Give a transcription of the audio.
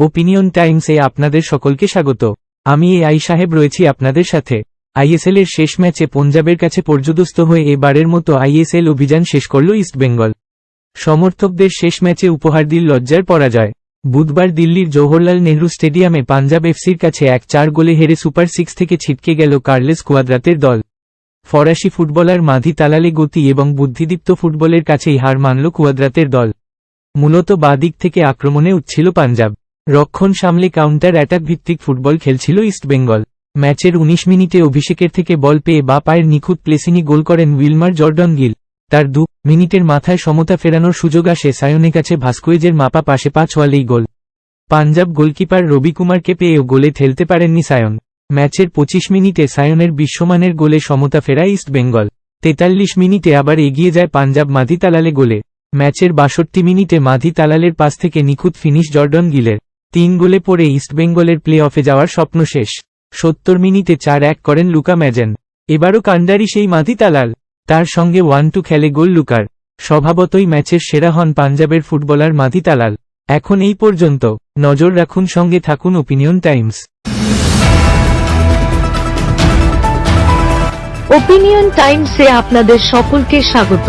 Opinion টাইমসে আপনাদের সকলকে স্বাগত। আমি এ আই সাহেব রয়েছি আপনাদের সাথে। আইএসএল এর শেষ ম্যাচে পঞ্জাবের কাছে পর্যদস্ত হয়ে এবারের মতো আইএসএল অভিযান শেষ করল ইস্টবেঙ্গল সমর্থকদের শেষ ম্যাচে উপহার দিল লজ্জার পরাজয়। বুধবার দিল্লির জওহরলাল নেহরু স্টেডিয়ামে পাঞ্জাব এফসির কাছে এক চার গোলে হেরে সুপার সিক্স থেকে ছিটকে গেল কার্লেস কোয়াদ্রাতের দল। ফরাসি ফুটবলার মাধি তালালে গতি এবং বুদ্ধিদীপ্ত ফুটবলের কাছেই হার মানল কুয়াদ্রাতের দল। মূলত বাদিক থেকে আক্রমণে উঠছিল পাঞ্জাব। রক্ষণ সামলে কাউন্টার অ্যাটাক ভিত্তিক ফুটবল খেলছিল ইস্টবেঙ্গল ম্যাচের ১৯ মিনিটে অভিষেকের থেকে বল পেয়ে বা পায়ের নিখুঁত প্লেসিনি গোল করেন উইলমার জর্ডন গিল। তার দু মিনিটের মাথায় সমতা ফেরানোর সুযোগ আসে সায়নের কাছে ভাস্কোয়েজের মাপা পাশে পাঁচ ওয়ালেই গোল। পাঞ্জাব গোলকিপার রবি কুমারকে পেয়েও গোলে ঠেলতে পারেননি সায়ন। ম্যাচের ২৫ মিনিটে সায়নের বিশ্বমানের গোলে সমতা ফেরায় ইস্টবেঙ্গল তেতাল্লিশ মিনিটে আবার এগিয়ে যায় পাঞ্জাব মাধি তালালে গোলে। ম্যাচের বাষট্টি মিনিটে মাধি তালালের পাশ থেকে নিখুঁত ফিনিশ জর্ডন গিলের। তিন গোলে পরে ইস্টবেঙ্গলের প্লে অফে যাওয়ার স্বপ্ন শেষ। সত্তর মিনিটে চার এক করেন লুকা ম্যাজেন। এবারও কান্ডারি সেই মাধি তালাল। তার সঙ্গে ওয়ান টু খেলে গোল লুকার। স্বভাবতই ম্যাচের সেরা হন পাঞ্জাবের ফুটবলার মাধি তালাল। এখন এই পর্যন্ত, নজর রাখুন সঙ্গে থাকুন ওপিনিয়ন টাইমস। ওপিনিয়ন টাইমসে আপনাদের সকলকে স্বাগত।